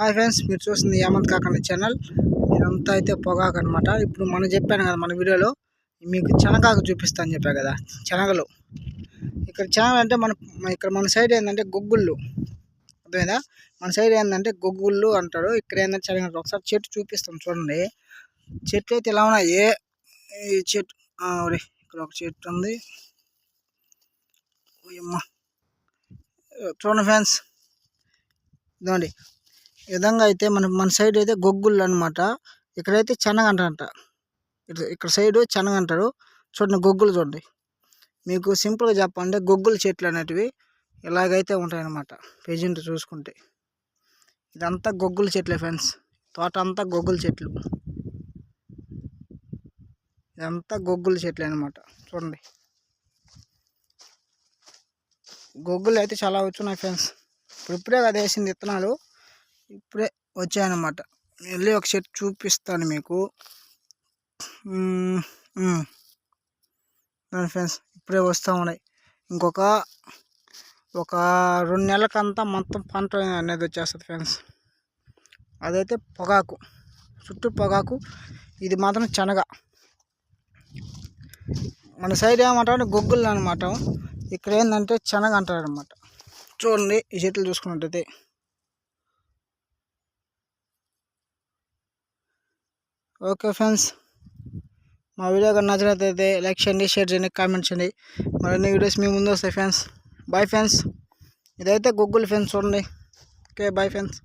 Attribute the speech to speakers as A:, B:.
A: Hi friends మీరు చూస్తుంది హేమంత్ కాకండి ఛానల్. ఇదంతా అయితే పొగాకు అనమాట ఇప్పుడు మనం చెప్పాను కదా మన వీడియోలో మీకు చెనగాకు చూపిస్తాను చెప్పా కదా చెనగలు. ఇక్కడ చెనగలు అంటే మన ఇక్కడ మన సైడ్ ఏంటంటే గొగ్గుళ్ళు. అర్థమైందా? మన సైడ్ ఏంటంటే గొగ్గుళ్ళు అంటారు. ఇక్కడ ఏంటంటే శనగలు ఒకసారి చెట్టు చూపిస్తాం చూడండి. చెట్లు అయితే ఇలా ఉన్నాయి? ఈ చెట్టు ఇక్కడ ఒక చెట్టు ఉంది. చూడండి ఫ్రెండ్స్. ఇదండి విధంగా అయితే మన మన సైడ్ అయితే గొగ్గుళ్ళు అనమాట ఇక్కడైతే చెనగ అంటారంట ఇక్కడ- ఇక్కడ సైడ్ చెనగ అంటారు చూడండి గొగ్గులు చూడండి. మీకు సింపుల్గా చెప్పాలంటే గొగ్గుల చెట్లు అనేటివి ఇలాగైతే ఉంటాయన్నమాట. పేజెంట్ చూసుకుంటే. ఇదంతా గొగ్గుల చెట్లే ఫ్రెండ్స్. తోట అంతా గొగ్గుల చెట్లు. ఇదంతా గొగ్గుల చెట్లే అనమాట చూడండి. గొగ్గులు అయితే చాలా వచ్చున్నాయి ఫ్రెండ్స్. ఇప్పుడు ఇప్పుడే కదా వేసింది విత్తనాలు. ఇప్పుడే వచ్చాయన్నమాట. వెళ్ళి ఒక షర్ట్ చూపిస్తాను మీకు. ఫ్రెండ్స్ ఇప్పుడే వస్తూ ఉన్నాయి. ఇంకొక ఒక రెండు నెలలకంతా మొత్తం పంట అనేది వచ్చేస్తుంది ఫ్రెండ్స్. అదైతే పొగాకు చుట్టూ పొగాకు. ఇది మాత్రం శనగ. మన సైడ్ ఏమంటారు గొగ్గులు అనమాట ఇక్కడ ఏంటంటే శనగ అంటారు అనమాట చూడండి ఈ చెట్లు చూసుకున్నట్టయితే. ఓకే ఫ్రెండ్స్ మా వీడియో కానీ నచ్చినట్లయితే లైక్ చేయండి షేర్ చేయండి కామెంట్ చేయండి. మరిన్ని వీడియోస్ మీ ముందు వస్తాయి ఫ్రెండ్స్. Bye friends. ఇదైతే గూగుల్ ఫ్రెండ్స్ చూడండి. Okay bye friends.